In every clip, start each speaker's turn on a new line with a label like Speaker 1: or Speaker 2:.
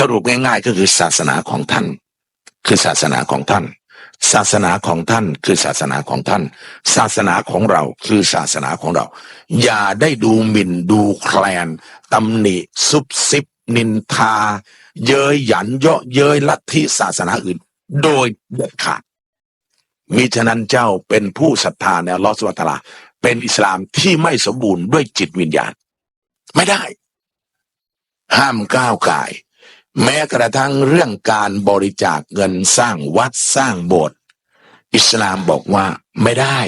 Speaker 1: สรุปง่ายๆ ก็คือศาสนาของท่าน คือศาสนาของท่าน ศาสนาของท่านคือศาสนาของท่าน ศาสนาของเราคือศาสนาของเรา อย่าได้ดูหมิ่นดูแคลนตำหนิซุบซิบ นินทา เย้ยหยันเยาะเย้ยลัทธิศาสนาอื่น โดยเด็ดขาดมิฉะนั้นเจ้าเป็นผู้ศรัทธาในลอฮฺสุบฮานะฮูวะตาลาเป็นอิสลามที่ไม่สมบูรณ์ด้วยจิตวิญญาณ ไม่ได้ ห้ามก้าวไก่ แม้กระทั่งเรื่องการบริจาคเงินสร้างวัดสร้างโบสถ์อิสลามบอกว่าไม่ได้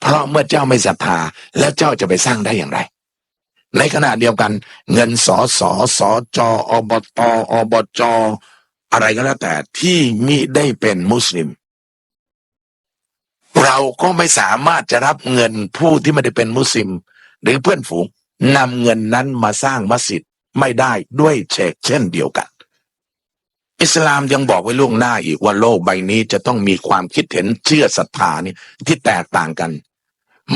Speaker 1: เพราะเมื่อเจ้าไม่ศรัทธาแล้วเจ้าจะไปสร้างได้อย่างไร ในขณะเดียวกัน เงินสอสอสอจออบตอบจอะไรก็แล้วแต่ที่มิได้เป็นมุสลิม เราก็ไม่สามารถจะรับเงินผู้ที่ไม่ได้เป็นมุสลิม หรือเพื่อนฝูงนำเงินนั้นมาสร้างมัสยิด ไม่ได้ด้วยเชกเช่นเดียวกัน อิสลามยังบอกไว้ล่วงหน้าอีกว่าโลกใบนี้จะต้องมีความคิดเห็นเชื่อศรัทธานี่ที่แตกต่างกัน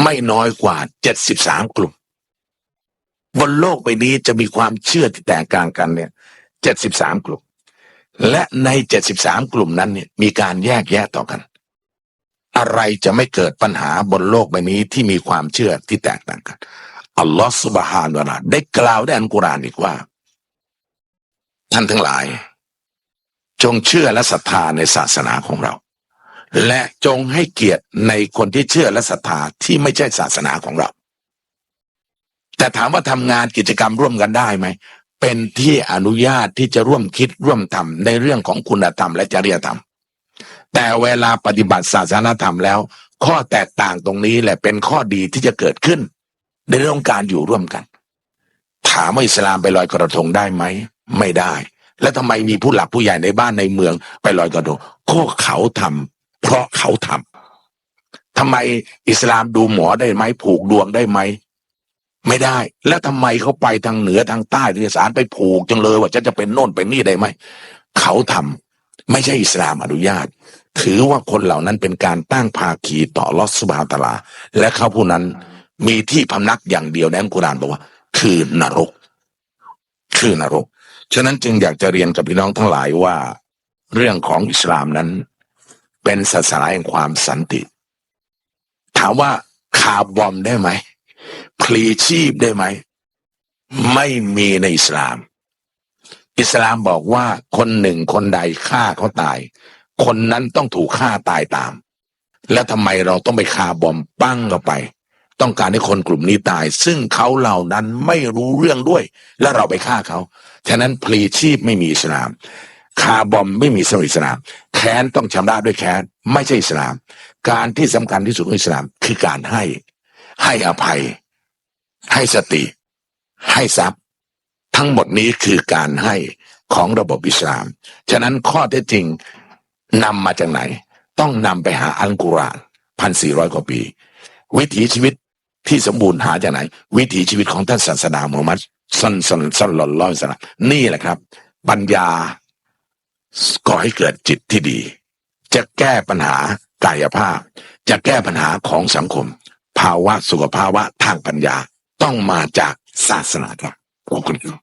Speaker 1: ไม่น้อยกว่าเจ็ดสิบสามกลุ่ม บนโลกใบนี้จะมีความเชื่อที่แตกต่างกันเนี่ยเจ็ดสิบสามกลุ่ม และในเจ็ดสิบสามกลุ่มนั้นเนี่ยมีการแยกแยะต่อกันอะไรจะไม่เกิดปัญหาบนโลกใบนี้ที่มีความเชื่อที่แตกต่างกัน อัลลอฮฺสุบฮานวะตะอาได้กล่าวในอัลกุรานอีกว่า ท่านทั้งหลาย จงเชื่อและศรัทธาในศาสนาของเรา และจงให้เกียรติในคนที่เชื่อและศรัทธาที่ไม่ใช่ศาสนาของเรา แต่ถามว่าทำงานกิจกรรมร่วมกันได้ไหมเป็นที่อนุญาตที่จะร่วมคิดร่วมทำในเรื่องของคุณธรรมและจริยธรรม แต่เวลาปฏิบัติศาสนาธรรมแล้ว ข้อแตกต่างตรงนี้แหละเป็นข้อดีที่จะเกิดขึ้น ในเรื่องการอยู่ร่วมกัน ถามว่าอิสลามไปลอยกระทงได้ไหม ไม่ได้ แล้วทำไมมีผู้หลักผู้ใหญ่ในบ้านในเมือง ไปลอยกระทงก็เขาทำเพราะเขาทำทำไมอิสลามดูหมอได้ไหมผูกดวงได้ไหมไม่ได้ แล้วทำไมเขาไปทางเหนือทางใต้ที่สารไปผูกจังเลยว่าจะจะเป็นโน่นเป็นนี่ได้ไหมเขาทำไม่ใช่อิสลามอนุญาต ถือว่าคนเหล่านั้นเป็นการตั้งภาคีต่อลอสบาตลา และเขาผู้นั้น มีที่พำนักอย่างเดียวในอัลกุรอานบอกว่า คือนรก คือนรก ฉะนั้นจึงอยากจะเรียนกับพี่น้องทั้งหลายว่า เรื่องของอิสลามนั้น เป็นศาสนาแห่งความสันติ ถามว่าคาบอมได้ไหมพลีชีพได้ไหม ไม่มีในอิสลาม อิสลามบอกว่าคนหนึ่งคนใดฆ่าเขาตาย คนนั้นต้องถูกฆ่าตายตาม แล้วทำไมเราต้องไปคาบอมปั้งเข้าไป ต้องการให้คนกลุ่มนี้ตาย ซึ่งเขาเหล่านั้นไม่รู้เรื่องด้วย และเราไปฆ่าเขาฉะนั้นพลีชีพไม่มีอิสลาม คาบอมไม่มีสมิสลาม แค้นต้องชำระด้วยแค้นไม่ใช่อิสลาม การที่สำคัญที่สุดของอิสลามคือการให้ ให้อภัย ให้สติ ให้ทรัพย์ ทั้งหมดนี้คือการให้ของระบบอิสลาม ฉะนั้นข้อเท็จจริงนำมาจากไหน ต้องนำไปหาอัลกุรอานพันสี่ร้อยกว่าปี วิถีชีวิต ที่สมบูรณ์หาจากไหน วิถีชีวิตของท่านศาสดามูฮัมมัดสันสันสันหลอนร้อยสนะนี่แหละครับ ปัญญาก่อให้เกิดจิตที่ดี จะแก้ปัญหากายภาพ จะแก้ปัญหาของสังคม ภาวะสุขภาวะทางปัญญาต้องมาจากศาสนาครับขอบคุณครับ